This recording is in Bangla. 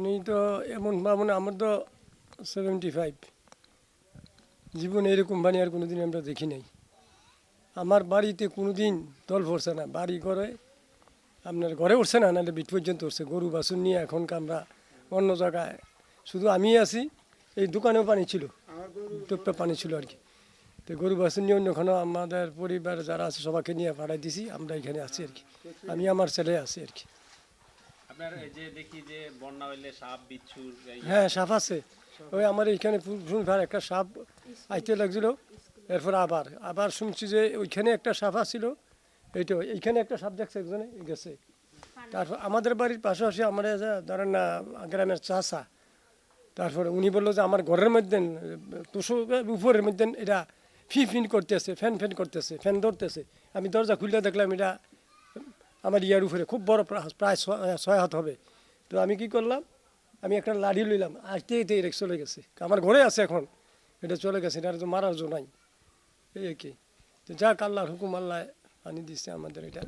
উনি তো এমন মানে আমার তো সেভেন্টি ফাইভ জীবনে এরকম বাণী আর কোনোদিন আমরা দেখি নাই। আমার বাড়িতে কোনো দিন দল পড়ছে না, বাড়ি করে আপনার ঘরে উঠছে না, নাহলে বিট পর্যন্ত উঠছে। গরু, বাছুর নিয়ে এখন আমরা অন্য জায়গায়? শুধু আমি আছি, এই দোকানেও পানি ছিল টুপটা পানি ছিল আর কি। তো গরু, বাছুর নিয়ে অন্যখানে আমাদের পরিবার যারা আছে, সবাইকে নিয়ে পাঠাই দিছি, আমরা এখানে আছি আর কি। আমি আমার ছেলে আছি আর কি। আপনার, এই যে দেখি যে বন্যা হইলে সাপ, বিচ্ছুর হ্যাঁ সাপ আছে। ওই আমার এখানে শুনবার একটা সাপ আইতে লাগছিল। এরপর আবার আবার শুনছি যে ওইখানে একটা সাপ ছিল এইটা, এইখানে একটা সাপ দেখছে, একজনে গেছে। তারপর আমাদের বাড়ির পাশাপাশি আমার ধরেন না, গ্রামের চাষা, তারপরে উনি বলল যে আমার ঘরের মধ্যে তুষো উপরের মধ্যে এটা ফি ফিন করতেছে, ফ্যান ফ্যান করতেছে, ফ্যান ধরতেছে। আমি দরজা খুললে দেখলাম এটা আমার ইয়ার উপরে খুব বড় প্রা- প্রায় ছয়- হবে। তো আমি কি করলাম, আমি একটা লাড়ি লইলাম, আসতে এতে এটা চলে গেছে। আমার ঘরে আছে এখন, এটা চলে গেছে, এটা তো মারার জন্য নাই। এই কি। তো যাক, আল্লাহর হুকুম, আল্লাহ আনি দিচ্ছে আমাদের এটা।